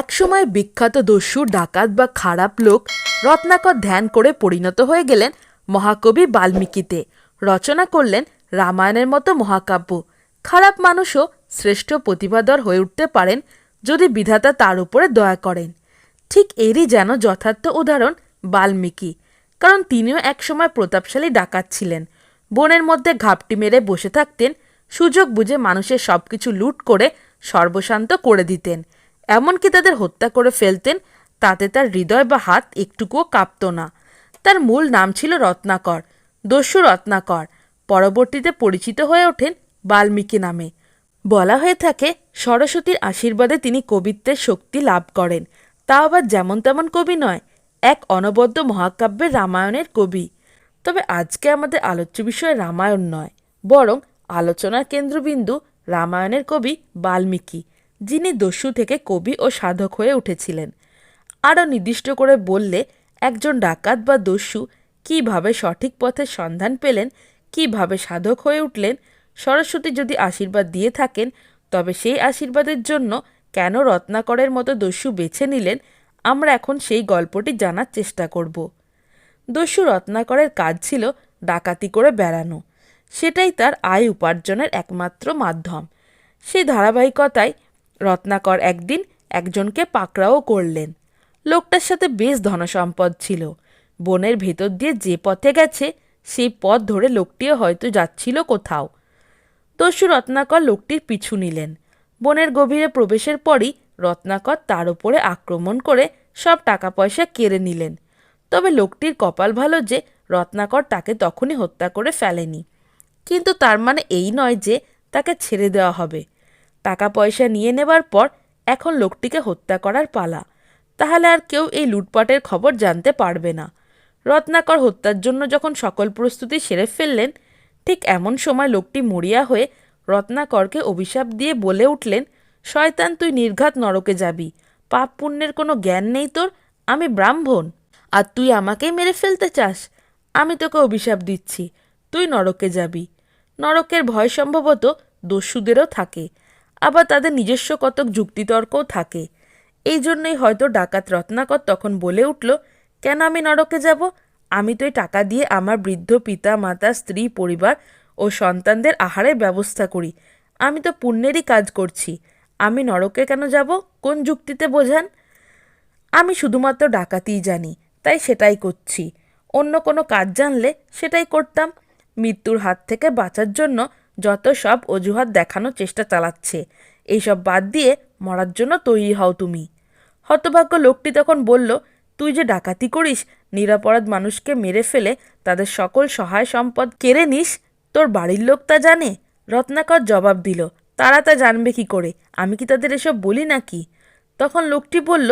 একসময় বিখ্যাত দস্যু ডাকাত বা খারাপ লোক রত্নাকর ধ্যান করে পরিণত হয়ে গেলেন মহাকবি বাল্মীকিতে। রচনা করলেন রামায়ণের মতো মহাকাব্য। খারাপ মানুষও শ্রেষ্ঠ প্রতিভাধর হয়ে উঠতে পারেন যদি বিধাতা তার উপরে দয়া করেন। ঠিক এরই যেন যথার্থ উদাহরণ বাল্মীকি। কারণ তিনিও একসময় প্রতাপশালী ডাকাত ছিলেন। বনের মধ্যে ঘাপটি মেরে বসে থাকতেন, সুযোগ বুঝে মানুষের সবকিছু লুট করে সর্বশান্ত করে দিতেন। এমনকি তাদের হত্যা করে ফেলতেন, তাতে তার হৃদয় বা হাত একটুকুও কাঁপত না। তার মূল নাম ছিল রত্নাকর, দস্যু রত্নাকর। পরবর্তীতে পরিচিত হয়ে ওঠেন বাল্মীকি নামে। বলা হয়ে থাকে, সরস্বতীর আশীর্বাদে তিনি কবিত্বের শক্তি লাভ করেন। তা আবার যেমন তেমন কবি নয়, এক অনবদ্য মহাকাব্যের রামায়ণের কবি। তবে আজকে আমাদের আলোচ্য বিষয় রামায়ণ নয়, বরং আলোচনার কেন্দ্রবিন্দু রামায়ণের কবি বাল্মীকি। যিনি দস্যু থেকে কবি ও সাধক হয়ে উঠেছিলেন। আরও নির্দিষ্ট করে বললে, একজন ডাকাত বা দস্যু কীভাবে সঠিক পথের সন্ধান পেলেন, কীভাবে সাধক হয়ে উঠলেন, সরস্বতী যদি আশীর্বাদ দিয়ে থাকেন, তবে সেই আশীর্বাদের জন্য কেন রত্নাকরের মতো দস্যু বেছে নিলেন, আমরা এখন সেই গল্পটি জানার চেষ্টা করব। দস্যু রত্নাকরের কাজ ছিল ডাকাতি করে বেড়ানো। সেটাই তার আয় উপার্জনের একমাত্র মাধ্যম। সেই ধারাবাহিকতায় রত্নাকর একদিন একজনকে পাকড়াও করলেন। লোকটার সাথে বেশ ধনসম্পদ ছিল। বনের ভেতর দিয়ে যে পথে গেছে, সেই পথ ধরে লোকটিও হয়তো যাচ্ছিল কোথাও। দস্যু রত্নাকর লোকটির পিছু নিলেন। বনের গভীরে প্রবেশের পরই রত্নাকর তার উপরে আক্রমণ করে সব টাকা পয়সা কেড়ে নিলেন। তবে লোকটির কপাল ভালো যে রত্নাকর তাকে তখনই হত্যা করে ফেলেনি। কিন্তু তার মানে এই নয় যে তাকে ছেড়ে দেওয়া হবে। টাকা পয়সা নিয়ে নেবার পর এখন লোকটিকে হত্যা করার পালা। তাহলে আর কেউ এই লুটপাটের খবর জানতে পারবে না। রত্নাকর হত্যার জন্য যখন সকল প্রস্তুতি সেরে ফেললেন, ঠিক এমন সময় লোকটি মরিয়া হয়ে রত্নাকরকে অভিশাপ দিয়ে বলে উঠলেন, শয়তান, তুই নির্ঘাত নরকে যাবি। পাপ পুণ্যের কোনো জ্ঞান নেই তোর, আমি ব্রাহ্মণ। আর তুই আমাকেই মেরে ফেলতে চাস। আমি তোকে অভিশাপ দিচ্ছি। তুই নরকে যাবি। নরকের ভয় সম্ভবত দস্যুদেরও থাকে। আবার তাদের নিজস্ব কতক যুক্তিতর্কও থাকে। এই জন্যই হয়তো ডাকাত রত্নাকর তখন বলে উঠল, কেন আমি নরকে যাব? আমি তো এই টাকা দিয়ে আমার বৃদ্ধ পিতা, মাতা, স্ত্রী, পরিবার ও সন্তানদের আহারের ব্যবস্থা করি। আমি তো পুণ্যেরই কাজ করছি। আমি নরকে কেন যাব? কোন যুক্তিতে বোঝান? আমি শুধুমাত্র ডাকাতিই জানি, তাই সেটাই করছি। অন্য কোনো কাজ জানলে সেটাই করতাম। মৃত্যুর হাত থেকে বাঁচার জন্য যত সব অজুহাত দেখানোর চেষ্টা চালাচ্ছে। এইসব বাদ দিয়ে মরার জন্য তৈরি হও তুমি। হতভাগ্য লোকটি তখন বলল, তুই যে ডাকাতি করিস, নিরাপরাধ মানুষকে মেরে ফেলে তাদের সকল সহায় সম্পদ কেড়ে নিস? তোর বাড়ির লোক তা জানে? রত্নাকর জবাব দিল, তারা তা জানবে কি করে? আমি কি তাদের এসব বলি নাকি? তখন লোকটি বলল,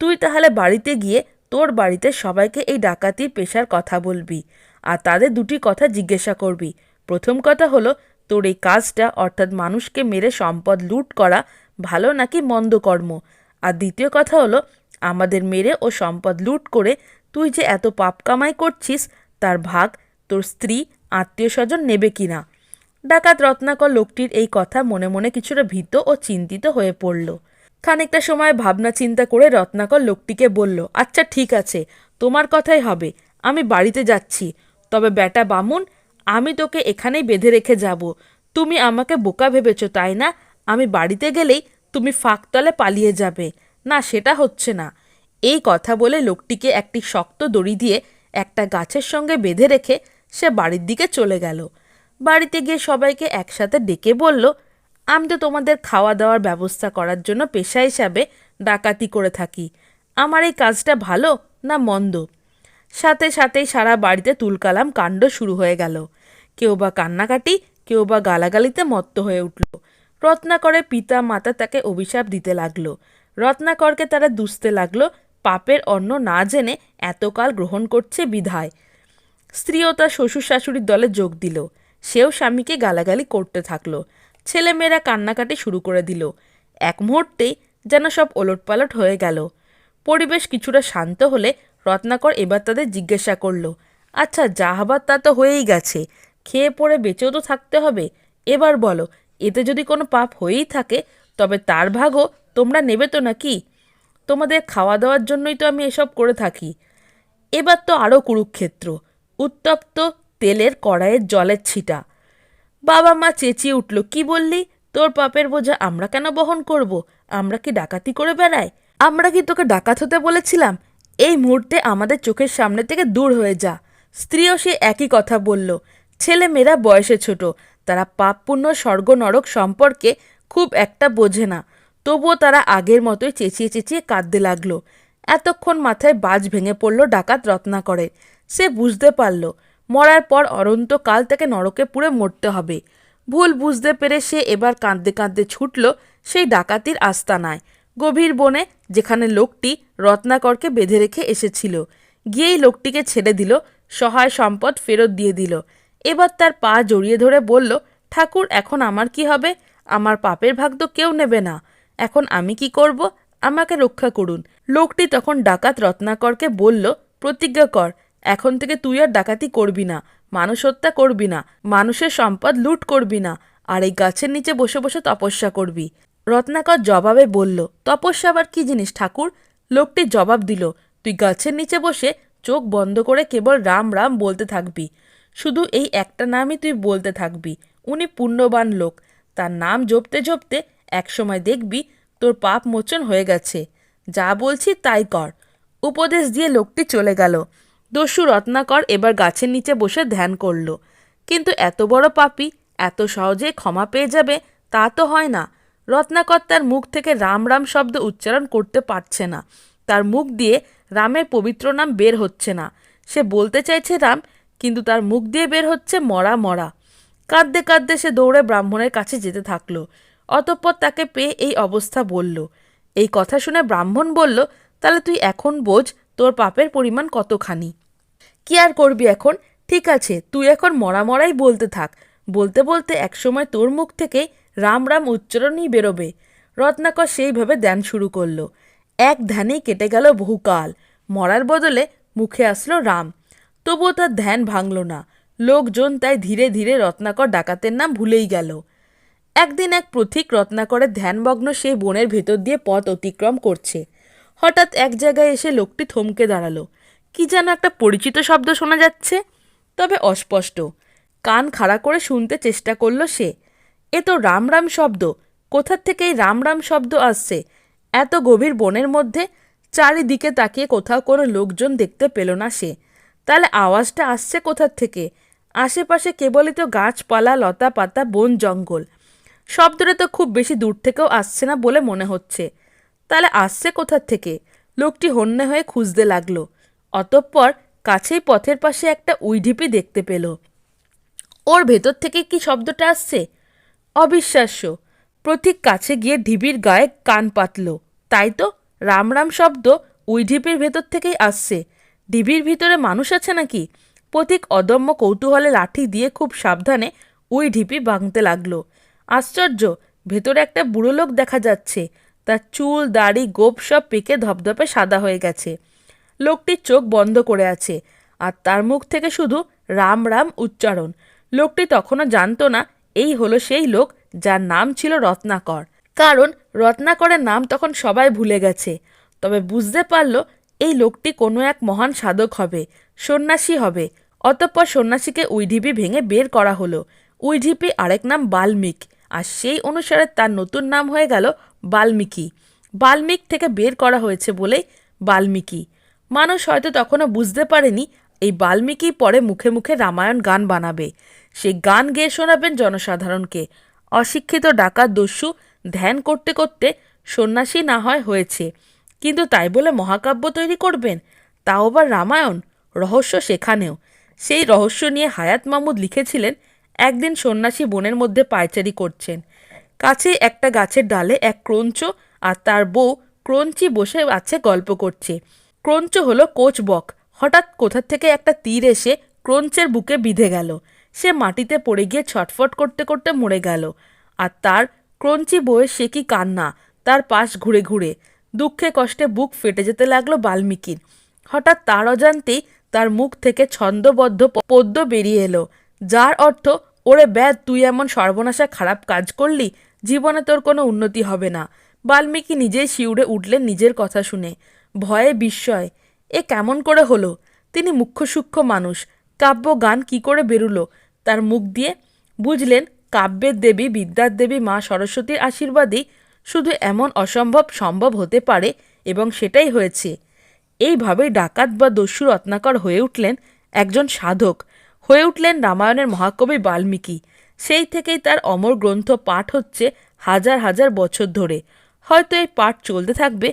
তুই তাহলে বাড়িতে গিয়ে তোর বাড়িতে সবাইকে এই ডাকাতির পেশার কথা বলবি, আর তাদের দুটি কথা জিজ্ঞাসা করবি। প্রথম কথা হলো তোর এই কাজটা, অর্থাৎ মানুষকে মেরে সম্পদ লুট করা, ভালো নাকি মন্দ কর্ম? আর দ্বিতীয় কথা হলো, আমাদের মেরে ও সম্পদ লুট করে তুই যে এত পাপ কামাই করছিস, তার ভাগ তোর স্ত্রী, আত্মীয় স্বজন নেবে কিনা ডাকাত রত্নাকর লোকটির এই কথা মনে মনে কিছুটা ভীত ও চিন্তিত হয়ে পড়ল। খানিকটা সময় ভাবনা চিন্তা করে রত্নাকর লোকটিকে বলল আচ্ছা ঠিক আছে, তোমার কথাই হবে, আমি বাড়িতে যাচ্ছি। তবে বেটা বামুন আমি তোকে এখানেই বেঁধে রেখে যাব। তুমি আমাকে বোকা ভেবেছো, তাই না? আমি বাড়িতে গেলেই তুমি ফাঁকতলে পালিয়ে যাবে। না, সেটা হচ্ছে না। এই কথা বলে লোকটিকে একটি শক্ত দড়ি দিয়ে একটা গাছের সঙ্গে বেঁধে রেখে সে বাড়ির দিকে চলে গেল। বাড়িতে গিয়ে সবাইকে একসাথে ডেকে বলল, আমি তো তোমাদের খাওয়া দাওয়ার ব্যবস্থা করার জন্য পেশা হিসাবে ডাকাতি করে থাকি। আমার এই কাজটা ভালো না মন্দ? সাথে সাথেই সারা বাড়িতে তুলকালাম কাণ্ড শুরু হয়ে গেল। কেউ বা কান্নাকাটি, কেউ বা গালাগালিতে মত্ত হয়ে উঠল। রত্নাকরের পিতা মাতা তাকে অভিশাপ দিতে লাগল। রত্নাকরকে তারা দুষতে লাগল, পাপের অন্ন না জেনে এতকাল গ্রহণ করছে বিধায়। স্ত্রীও তার শ্বশুর শাশুড়ির দলে যোগ দিল। সেও স্বামীকে গালাগালি করতে থাকল। ছেলেমেয়েরা কান্নাকাটি শুরু করে দিল। এক মুহূর্তেই যেন সব ওলটপালট হয়ে গেল। পরিবেশ কিছুটা শান্ত হলে রত্নাকর এবার তাদের জিজ্ঞাসা করল আচ্ছা যা হবার তা তো হয়েই গেছে। খেয়ে পড়ে বেঁচেও তো থাকতে হবে। এবার বলো, এতে যদি কোনো পাপ হয়েই থাকে, তবে তার ভাগও তোমরা নেবে তো নাকি? তোমাদের খাওয়া দাওয়ার জন্যই তো আমি এসব করে থাকি। এবার তো আরও কুরুক্ষেত্র। উত্তপ্ত তেলের কড়াইয়ের জলের ছিটা। বাবা মা চেঁচিয়ে উঠল, কি বললি? তোর পাপের বোঝা আমরা কেন বহন করব? আমরা কি ডাকাতি করে বেড়াই? আমরা কি তোকে ডাকাত হতে বলেছিলাম? এই মুহূর্তে আমাদের চোখের সামনে থেকে দূর হয়ে যা। স্ত্রীও সে একই কথা বলল। ছেলে মেয়েরা বয়সে ছোট, তারা পাপ পুণ্য স্বর্গ নরক সম্পর্কে খুব একটা বোঝে না। তবুও তারা আগের মতোই চেঁচিয়ে চেঁচিয়ে কাঁদতে লাগল। এতক্ষণ মাথায় বাজ ভেঙে পড়ল ডাকাত রত্নাকরের সে বুঝতে পারল, মরার পর অনন্তকাল তাকে নরকে পুড়ে মরতে হবে। ভুল বুঝতে পেরে সে এবার কাঁদতে কাঁদতে ছুটল সেই ডাকাতির আস্তানায়। গভীর বনে, যেখানে লোকটি রত্নাকরকে বেঁধে রেখে এসেছিল। গিয়েই লোকটিকে ছেড়ে দিল, সহায় সম্পদ ফেরত দিয়ে দিল। এবার তার পা জড়িয়ে ধরে বলল, ঠাকুর, এখন আমার কি হবে? আমার পাপের ভাগ তো কেউ নেবে না। এখন আমি কি করব? আমাকে রক্ষা করুন। লোকটি তখন ডাকাত রত্নাকরকে বলল, প্রতিজ্ঞা কর, এখন থেকে তুই আর ডাকাতি করবি না, মানুষ হত্যা করবি না, মানুষের সম্পদ লুট করবি না, আর এই গাছের নিচে বসে বসে তপস্যা করবি। রত্নাকর জবাবে বলল, তপস্যা আবার কি জিনিস ঠাকুর? লোকটি জবাব দিল, তুই গাছের নিচে বসে চোখ বন্ধ করে কেবল রাম রাম বলতে থাকবি। শুধু এই একটা নামই তুই বলতে থাকবি। উনি পুণ্যবান লোক। তার নাম জপতে জপতে একসময় দেখবি তোর পাপ মোচন হয়ে গেছে। যা বলছি তাই কর। উপদেশ দিয়ে লোকটি চলে গেল। দস্যু রত্নাকর এবার গাছের নিচে বসে ধ্যান করল। কিন্তু এত বড় পাপি, এত সহজে ক্ষমা পেয়ে যাবে, তা তো হয় না। রত্নাকর তার মুখ থেকে রাম রাম শব্দ উচ্চারণ করতে পারছে না। তার মুখ দিয়ে রামের পবিত্র নাম বের হচ্ছে না। সে বলতে চাইছে রাম, কিন্তু তার মুখ দিয়ে বের হচ্ছে মরা মরা। কাঁদতে কাঁদতে সে দৌড়ে ব্রাহ্মণের কাছে যেতে থাকল। অতঃপর তাকে পেয়ে এই অবস্থা বলল, এই কথা শুনে ব্রাহ্মণ বলল, তাহলে তুই এখন বোঝ তোর পাপের পরিমাণ কতখানি। কি আর করবি এখন? ঠিক আছে, তুই এখন মরা মরাই বলতে থাক। বলতে বলতে একসময় তোর মুখ থেকে রাম রাম উচ্চারণই বেরোবে। রত্নাকর সেইভাবে ধ্যান শুরু করল। এক ধ্যানেই কেটে গেল বহুকাল। মরার বদলে মুখে আসলো রাম। তবুও তার ধ্যান ভাঙল না। লোকজন তাই ধীরে ধীরে রত্নাকর ডাকাতের নাম ভুলেই গেল। একদিন এক প্রথিক রত্নাকরের ধ্যানমগ্ন সেই বনের ভেতর দিয়ে পথ অতিক্রম করছে। হঠাৎ এক জায়গায় এসে লোকটি থমকে দাঁড়াল। কি যেন একটা পরিচিত শব্দ শোনা যাচ্ছে, তবে অস্পষ্ট। কান খাড়া করে শুনতে চেষ্টা করল সে। এ তো রাম রাম শব্দ। কোথার থেকে এই রাম রাম শব্দ আসছে? এত গভীর বনের মধ্যে চারিদিকে তাকিয়ে কোথাও কোনো লোকজন দেখতে পেল না সে। তাহলে আওয়াজটা আসছে কোথার থেকে? আশেপাশে কেবলই তো গাছপালা লতা পাতা বন জঙ্গল। শব্দটা তো খুব বেশি দূর থেকেও আসছে না বলে মনে হচ্ছে। তাহলে আসছে কোথার থেকে? লোকটি হন্যে হয়ে খুঁজতে লাগল। অতঃপর কাছেই পথের পাশে একটা উইঢিপি দেখতে পেল। ওর ভেতর থেকে কি শব্দটা আসছে? অবিশ্বাস্য। প্রতীক কাছে গিয়ে ঢিবির গায়ে কান পাতল। তাই তো রাম রাম শব্দ ওই ঢিপির ভেতর থেকেই আসছে। ঢিবির ভিতরে মানুষ আছে নাকি? প্রতীক অদম্য কৌতূহলে লাঠি দিয়ে খুব সাবধানে ওই ঢিপি ভাঙতে লাগল। আশ্চর্য, ভেতরে একটা বুড়ো লোক দেখা যাচ্ছে। তার চুল, দাড়ি, গোপ সব পেকে ধপধপে সাদা হয়ে গেছে। লোকটির চোখ বন্ধ করে আছে। আর তার মুখ থেকে শুধু রাম রাম উচ্চারণ। লোকটি তখনও জানতো না এই হলো সেই লোক যার নাম ছিল রত্নাকর। কারণ রত্নাকরের নাম তখন সবাই ভুলে গেছে। তবে বুঝতে পারল এই লোকটি কোনো এক মহান সাধক হবে, সন্ন্যাসী হবে। অতঃপর সন্ন্যাসীকে উইঢিপি ভেঙে বের করা হলো। উইঢিপি আরেক নাম বাল্মিক। আর সেই অনুসারে তার নতুন নাম হয়ে গেল বাল্মীকি। বাল্মিক থেকে বের করা হয়েছে বলেই বাল্মীকি। মানুষ হয়তো তখনও বুঝতে পারেনি এই বাল্মীকি পরে মুখে মুখে রামায়ণ গান বানাবে। সেই গান গেয়ে শোনাবেন জনসাধারণকে। অশিক্ষিত ডাকাত দস্যু ধ্যান করতে করতে সন্ন্যাসী না হয় হয়েছে। কিন্তু তাই বলে মহাকাব্য তৈরি করবেন? তাও আবার রামায়ণ? রহস্য সেখানেও। সেই রহস্য নিয়ে হায়াত মাহমুদ লিখেছিলেন, একদিন সন্ন্যাসী বনের মধ্যে পায়চারি করছেন। কাছে একটা গাছের ডালে এক ক্রঞ্চ আর তার বউ ক্রঞ্চি বসে আছে গল্প করছে। ক্রঞ্চ হলো কোচবক। হঠাৎ কোথা থেকে একটা তীর এসে ক্রঞ্চের বুকে বিঁধে গেল। সে মাটিতে পড়ে গিয়ে ছটফট করতে করতে মরে গেল। আর তার ক্রঞ্চি বইয়ের সে কি কান্না, তার পাশ ঘুরে ঘুরে। দুঃখে কষ্টে বুক ফেটে যেতে লাগল বাল্মীকির। হঠাৎ তার অজান্তেই তার মুখ থেকে ছন্দবদ্ধ পদ্য বেরিয়ে এলো। যার অর্থ, ওরে ব্যাদ, তুই এমন সর্বনাশা খারাপ কাজ করলি, জীবনে তোর কোনো উন্নতি হবে না। বাল্মীকি নিজেই শিউরে উঠলেন নিজের কথা শুনে। ভয়ে বিস্ময় এ কেমন করে হলো? তিনি মুখ্য সূক্ষ্ম মানুষ। কাব্য গান কি করে বেরুলো? তার মুখ দিয়ে বুঝলেন, কাব্যের দেবী, বিদ্যার দেবী মা সরস্বতীর আশীর্বাদেই শুধু এমন অসম্ভব সম্ভব হতে পারে এবং সেটাই হয়েছে। এইভাবেই ডাকাত বা দস্যু রত্নাকর হয়ে উঠলেন একজন সাধক। হয়ে উঠলেন রামায়ণের মহাকবি বাল্মীকি। সেই থেকেই তার অমর গ্রন্থ পাঠ হচ্ছে হাজার হাজার বছর ধরে। হয়তো এই পাঠ চলতে থাকবে